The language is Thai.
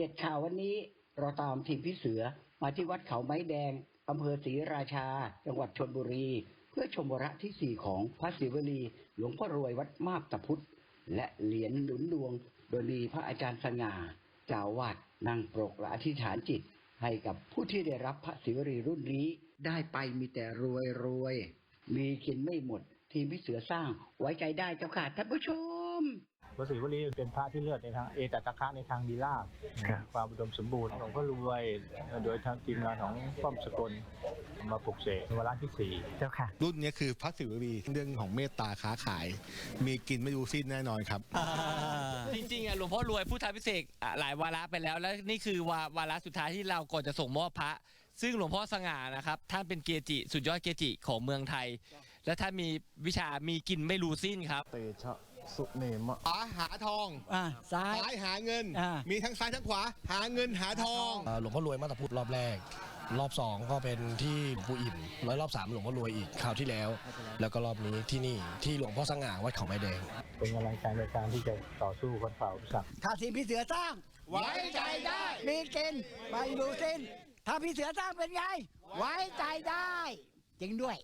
เด็ดข่าววันนี้เราตามทีมพี่เสือมาที่วัดเขาไม้แดงอำเภอศรีราชา จังหวัดชนบุรี เพื่อชมวระที่สี่ของพระศิวลี หลวงพ่อรวยวัดมาบตะพุธและเหรียญหนุนดวง โดยมีพระอาจารย์สง่าเจ้าวาดนั่งปรกและอธิษฐานจิต ให้กับผู้ที่ได้รับพระศิวลีรุ่นนี้ ได้ไปมีแต่รวยรวย มีกินไม่หมด ทีมพี่เสือสร้างไว้ใจได้เจ้าค่ะท่านผู้ชม ระศรีวลีเป็นพระที่เลือดในทางเอตตะคะในทางดีลาบความอุดมสมบูรณ์หลวงพ่อรวยโดยทางทีมงานของป้อมสกลมาปลุกเสกในวาระที่สี่เจ้าค่ะ รุ่นนี้คือพระศิวลีเรื่องของเมตตาค้าขาย มีกินไม่รู้สิ้นแน่นอนครับจริงๆอะหลวงพ่อรวยพุทธพิเศษกอะหลายวาระไปแล้ว แล้วนี่คือวาวาระสุดท้ายที่เราก่อนจะส่งมอบพระซึ่งหลวงพ่อสง่านะครับ ท่านเป็นเกจิ สุดยอดเกจิของเมืองไทย และท่านมีวิชามีกินไม่รู้สิ้นครับเตชะ สุเนมะหาหาทองอ่าซ้าย ซ้ายหาเงิน อ่ามี มีทั้งซ้ายทั้งขวา หาเงินหาทอง เอ่อหลวงพ่อรวยมาตรพุทธรอบแรก รอบสองก็เป็นที่หลวงปู่อิ่มแล้วรอบสามหลวงพ่อรวยอีกคราวที่แล้ว แล้วก็รอบนี้ที่นี่ที่หลวงพ่อสง่าวัดเขาไม้แดง เป็นกำลังใจในการที่จะต่อสู้คนฝ่าอุปสรรค ถ้าทีมพี่เสือสร้าง ไว้ใจได้ มีกินไม่ดูสิ้นถ้าพี่เสือสร้างเป็นไง ไว้ใจได้ จริงด้วย